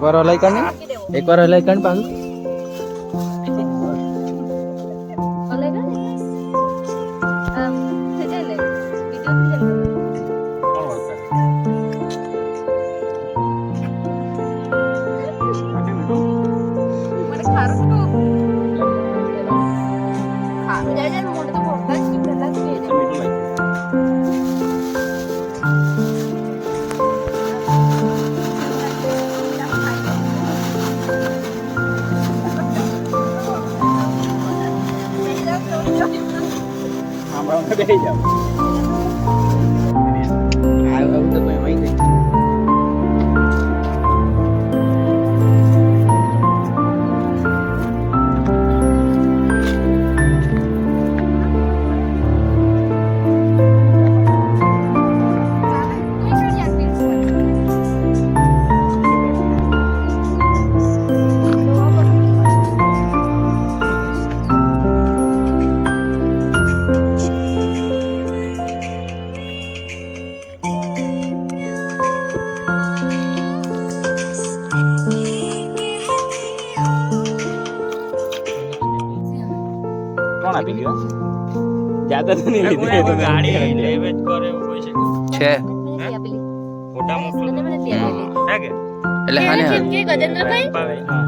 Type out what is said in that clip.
એકવાર હલાઈ કાઢ એકવાર હલાઈ કાઢ પાછું. 谢谢。કોણ આપી ગયો જાતે તો નહીં લીધી. તો ગાડી લેવેજ કરે એવું હોય છે છે. મોટા મોટું હે કે? એટલે હાને ગજેન્દ્રભાઈ? ભાવે હા.